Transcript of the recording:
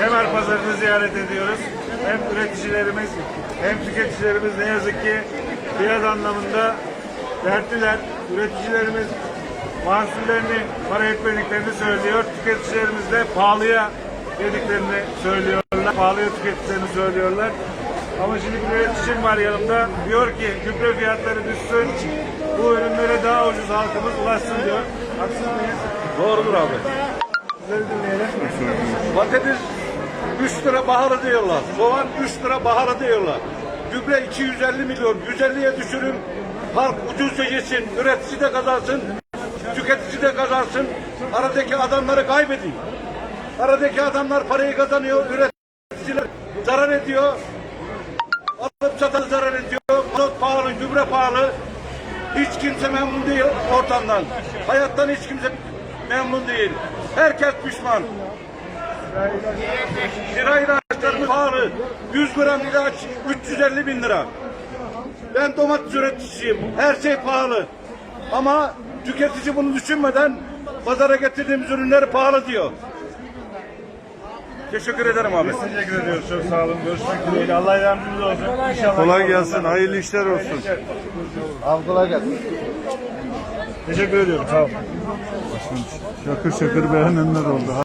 Kemer Pazarı'nı ziyaret ediyoruz. Hem üreticilerimiz hem tüketicilerimiz ne yazık ki fiyat anlamında dertliler. Üreticilerimiz mahsullerini para etmediklerini söylüyor. Tüketicilerimiz de pahalıya dediklerini söylüyorlar. Pahalıya tükettiklerini söylüyorlar. Ama şimdi bir üreticim var yanımda. Diyor ki gübre fiyatları düşsün. Bu ürünlere daha ucuz halkımız ulaşsın diyor. Haksız mıyız? Doğrudur abi. Sizleri dinleyelim. Patates 3 lira baharı diyorlar. Soğan 3 lira baharı diyorlar. Gübre 250 milyon. 150'ye düşürün. Halk ucuzca yesin. Üretici de kazansın. Tüketici de kazansın. Aradaki adamları kaybedin. Aradaki adamlar parayı kazanıyor. Üreticiler zarar ediyor. Alıp satan zarar ediyor. Mazot pahalı, gübre pahalı. Hiç kimse memnun değil ortamdan. Hayattan hiç kimse memnun değil. Herkes pişman. Kira ilaçlarımız pahalı. 100 gram ilaç 350 bin lira. Ben domates üreticisiyim. Her şey pahalı. Ama tüketici bunu düşünmeden pazara getirdiğimiz ürünleri pahalı diyor. Teşekkür ederim abi. Biz teşekkür ediyoruz. Çok sağ olun. Görüşmek dileğiyle. Allah yardımcınız olsun. İnşallah. Kolay gelsin, hayırlı işler olsun. Abi kolay gelsin. Teşekkür ediyorum. Sağ olun. Şakır şakır beğenenler oldu.